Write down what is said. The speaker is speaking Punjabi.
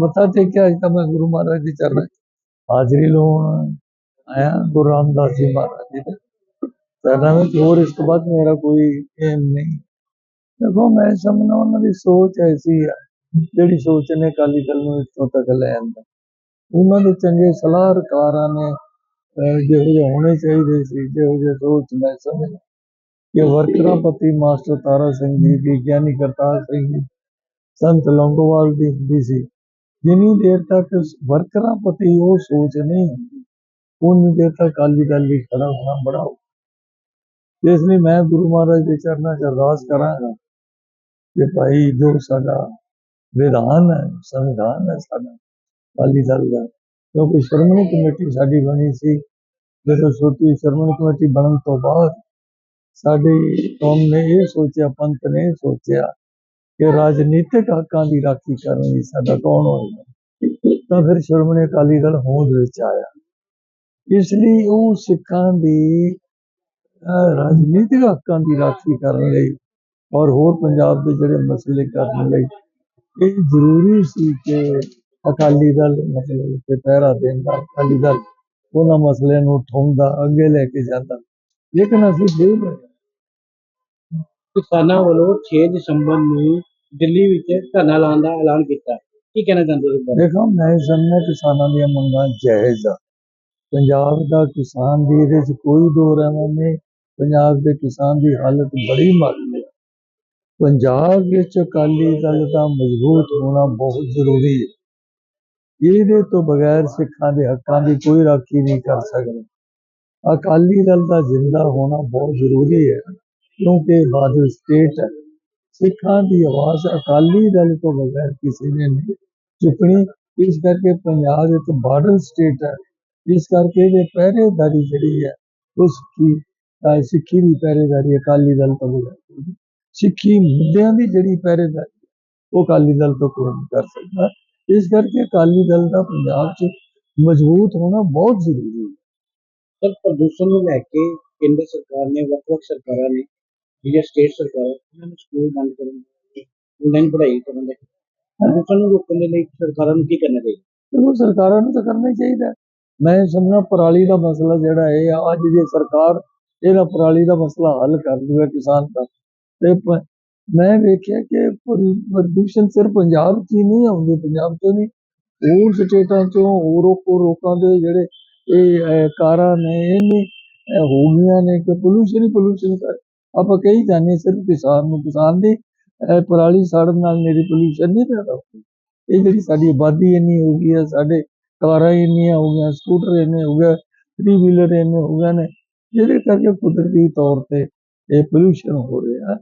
ਮੱਥਾ ਟੇਕਿਆ ਅੱਜ ਤਾਂ ਮੈਂ ਗੁਰੂ ਮਹਾਰਾਜ ਦੇ ਚਰਨਾਂ 'ਚ। ਹਾਜ਼ਰੀ ਲਾਉਣ ਆਇਆ ਗੁਰੂ ਰਾਮਦਾਸ ਜੀ ਮਹਾਰਾਜ ਜੀ ਦੇ। ਚਰਨਾਂ ਵਿੱਚ ਹੋਰ ਇਸ ਤੋਂ ਬਾਅਦ ਮੇਰਾ ਕੋਈ ਏਮ ਨਹੀਂ। ਦੇਖੋ, ਮੈਂ ਸਮਝਦਾ ਉਹਨਾਂ ਦੀ ਸੋਚ ਐਸੀ ਹੈ ਜਿਹੜੀ ਸੋਚ ਨੇ ਅਕਾਲੀ ਦਲ ਨੂੰ ਇੱਥੋਂ ਤੱਕ ਲੈ ਆਂਦਾ। ਉਹਨਾਂ ਦੇ ਚੰਗੇ ਸਲਾਹਕਾਰਾਂ ਨੇ ਜਿਹੋ ਜਿਹੇ ਹੋਣੇ ਚਾਹੀਦੇ ਸੀ, ਜਿਹੋ ਜਿਹੇ ਸੋਚ ਮੈਂ ਸਮਝਣਾ ਕਿ ਵਰਕਰਾਂ ਪਤੀ ਮਾਸਟਰ ਤਾਰਾ ਸਿੰਘ ਜੀ ਦੀ, ਗਿਆਨੀ ਕਰਤਾਰ ਸਿੰਘ ਜੀ, ਸੰਤ ਲੌਂਗੋਵਾਲ ਦੀ ਹੁੰਦੀ ਸੀ। ਜਿੰਨੀ ਦੇਰ ਤੱਕ ਵਰਕਰਾਂ ਪ੍ਰਤੀ ਉਹ ਸੋਚ ਨਹੀਂ ਹੁੰਦੀ, ਉਨੀ ਦੇਰ ਤੱਕ ਅਕਾਲੀ ਦਲ ਲਈ ਖੜਾ ਹੋਣਾ ਬੜਾ ਇਸ ਲਈ ਮੈਂ ਗੁਰੂ ਮਹਾਰਾਜ ਦੇ ਚਰਨਾਂ 'ਚ ਅਰਦਾਸ ਕਰਾਂਗਾ ਕਿ ਭਾਈ ਜੋ ਸਾਡਾ ਵਿਧਾਨ ਹੈ, ਸੰਵਿਧਾਨ ਹੈ ਸਾਡਾ ਅਕਾਲੀ ਦਲ ਦਾ, ਕਿਉਂਕਿ ਸ਼੍ਰੋਮਣੀ ਕਮੇਟੀ ਸਾਡੀ ਬਣੀ ਸੀ, ਜਦੋਂ ਛੋਟੀ ਸ਼੍ਰੋਮਣੀ ਕਮੇਟੀ ਬਣਨ ਤੋਂ ਬਾਅਦ ਸਾਡੀ ਕੌਮ ਨੇ ਇਹ ਸੋਚਿਆ, ਪੰਥ ਨੇ ਇਹ ਸੋਚਿਆ ਕਿ ਰਾਜਨੀਤਿਕ ਹੱਕਾਂ ਦੀ ਰਾਖੀ ਕਰਨ ਲਈ ਸਾਡਾ ਕੌਣ ਹੋਏਗਾ? ਤਾਂ ਫਿਰ ਸ਼੍ਰੋਮਣੀ ਅਕਾਲੀ ਦਲ ਹੋਂਦ ਵਿੱਚ ਆਇਆ। ਇਸ ਲਈ ਉਹ ਸਿੱਖਾਂ ਦੀ ਰਾਜਨੀਤਿਕ ਹੱਕਾਂ ਦੀ ਰਾਖੀ ਕਰਨ ਲਈ ਔਰ ਹੋਰ ਪੰਜਾਬ ਦੇ ਜਿਹੜੇ ਮਸਲੇ ਕਰਨ ਲਈ ਇਹ ਜ਼ਰੂਰੀ ਸੀ ਕਿ ਅਕਾਲੀ ਦਲ ਮਤਲਬ ਕਿ ਪਹਿਰਾ ਦਿੰਦਾ ਅਕਾਲੀ ਦਲ ਉਹਨਾਂ ਮਸਲਿਆਂ ਨੂੰ ਉਠਾਉਂਦਾ, ਅੱਗੇ ਲੈ ਕੇ ਜਾਂਦਾ। ਲੇਕਿਨ ਅਸੀਂ ਫੇਲ ਹੋਏ ਕਿਸਾਨਾਂ ਵੱਲੋਂ 6 ਦਸੰਬਰ ਨੂੰ ਦਿੱਲੀ ਵਿੱਚ ਧਰਨਾ ਲਾਉਣ ਦਾ ਐਲਾਨ ਕੀਤਾ। ਕੀ ਕਹਿਣਾ ਚਾਹੁੰਦੇ ਹੋ ਇਸ ਬਾਰੇ? ਦੇਖੋ, ਮੈਂ ਸਮਝਦਾ ਕਿਸਾਨਾਂ ਦੀਆਂ ਮੰਗਾਂ ਜਾਇਜ਼ ਆ। ਪੰਜਾਬ ਦਾ ਕਿਸਾਨ ਦੀ ਇਹਦੇ 'ਚ ਕੋਈ ਦੋ ਰਹਿਮਾ ਨਹੀਂ ਪੰਜਾਬ ਦੇ ਕਿਸਾਨ ਦੀ ਹਾਲਤ ਬੜੀ ਮਾੜੀ ਹੈ ਪੰਜਾਬ ਵਿੱਚ ਅਕਾਲੀ ਦਲ ਦਾ ਮਜ਼ਬੂਤ ਹੋਣਾ ਬਹੁਤ ਜ਼ਰੂਰੀ ਹੈ ਇਹਦੇ ਤੋਂ ਬਗੈਰ ਸਿੱਖਾਂ ਦੇ ਹੱਕਾਂ ਦੀ ਕੋਈ ਰਾਖੀ ਨਹੀਂ ਕਰ ਸਕਦੇ। ਅਕਾਲੀ ਦਲ ਦਾ ਜ਼ਿੰਦਾ ਹੋਣਾ ਬਹੁਤ ਜ਼ਰੂਰੀ ਹੈ ਕਿਉਂਕਿ ਬਾਦਲ ਸਟੇਟ ਹੈ ਸਿੱਖਾਂ ਦੀ ਆਵਾਜ਼ ਅਕਾਲੀ ਦਲ ਤੋਂ ਬਗੈਰ ਕਿਸੇ ਨੇ ਨਹੀਂ ਚੁੱਕਣੀ। ਇਸ ਕਰਕੇ ਪੰਜਾਬ ਇੱਕ ਬਾਰਡਰ ਸਟੇਟ ਹੈ। ਇਸ ਕਰਕੇ ਇਹ ਪਹਿਰੇਦਾਰੀ ਜਿਹੜੀ ਹੈ, ਉਸ ਦੀ ਸਿੱਖੀ ਦੀ ਪਹਿਰੇਦਾਰੀ ਅਕਾਲੀ ਦਲ ਤੋਂ ਬਗੈਰ ਸਿੱਖੀ ਮੁੱਦਿਆਂ ਦੀ ਜਿਹੜੀ ਪਹਿਰੇਦਾਰੀ ਉਹ ਅਕਾਲੀ ਦਲ ਤੋਂ ਕੋਈ ਨਹੀਂ ਕਰ ਸਕਦਾ। ਇਸ ਕਰਕੇ ਅਕਾਲੀ ਦਲ ਦਾ ਪੰਜਾਬ 'ਚ ਮਜ਼ਬੂਤ ਹੋਣਾ ਬਹੁਤ ਜ਼ਰੂਰੀ ਹੈ। ਸਰ ਪ੍ਰਦੂਸ਼ਣ ਨੂੰ ਲੈ ਕੇ ਕੇਂਦਰ ਸਰਕਾਰ ਨੇ, ਵੱਖ-ਵੱਖ ਸਰਕਾਰਾਂ ਨੇ ਜਿਹੜੀਆਂ ਸਟੇਟ ਸਰਕਾਰਾਂ ਉਹਨਾਂ ਨੇ ਸਕੂਲ ਬੰਦ ਕਰਨ ਦੇ ਆਨਲਾਈਨ ਪੜ੍ਹਾਈ ਕਰਨ ਦੇ ਪ੍ਰਦੂਸ਼ਣ ਨੂੰ ਰੋਕਣ ਦੇ ਲਈ ਸਰਕਾਰਾਂ ਨੂੰ ਕੀ ਕਰਨਾ ਚਾਹੀਦਾ? ਦੇਖੋ, ਸਰਕਾਰਾਂ ਨੂੰ ਤਾਂ ਕਰਨਾ ਹੀ ਚਾਹੀਦਾ ਮੈਂ ਸਮਝਦਾ ਪਰਾਲੀ ਦਾ ਮਸਲਾ ਜਿਹੜਾ ਹੈ ਅੱਜ ਦੀ ਸਰਕਾਰ ਇਹਦਾ ਪਰਾਲੀ ਦਾ ਮਸਲਾ ਹੱਲ ਕਰ ਦੂਗਾ ਕਿਸਾਨ ਦਾ, ਤੇ ਮੈਂ ਵੇਖਿਆ ਕਿ ਪ੍ਰਦੂਸ਼ਣ ਸਿਰਫ ਪੰਜਾਬ 'ਚ ਹੀ ਨਹੀਂ ਆਉਂਦੇ, ਪੰਜਾਬ ਚ ਨਹੀਂ ਹੋਰ ਸਟੇਟਾਂ 'ਚੋਂ ਹੋਰ ਹੋਰ ਲੋਕਾਂ ਦੇ ਜਿਹੜੇ ਇਹ ਕਾਰਾਂ ਨੇ ਇਹਨੇ ਇਹ ਹੋ ਗਈਆਂ ਨੇ, ਕਿ ਪੋਲੂਸ਼ਨ ਹੀ ਪੋਲੂਸ਼ਨ ਕਰ ਆਪਾਂ ਕਹੀ ਜਾਂਦੇ ਸਿਰਫ ਕਿਸਾਨ ਨੂੰ, ਕਿਸਾਨ ਦੀ ਪਰਾਲੀ ਸਾੜਨ ਨਾਲ ਮੇਰੀ ਪੋਲੂਸ਼ਨ ਨਹੀਂ ਪੈਦਾ ਹੁੰਦੀ। ਇਹ ਜਿਹੜੀ ਸਾਡੀ ਆਬਾਦੀ ਇੰਨੀ ਹੋ ਗਈ ਹੈ ਸਾਡੇ ਕਾਰਾਂ ਇੰਨੀਆਂ ਹੋ ਗਈਆਂ, ਸਕੂਟਰ ਇੰਨੇ ਹੋ ਗਏ ਥ੍ਰੀ ਵੀਲਰ ਇੰਨੇ ਹੋ ਗਏ ਨੇ ਜਿਹਦੇ ਕਰਕੇ ਕੁਦਰਤੀ ਤੌਰ ਤੇ ਇਹ ਪੋਲੂਸ਼ਨ ਹੋ ਰਿਹਾ।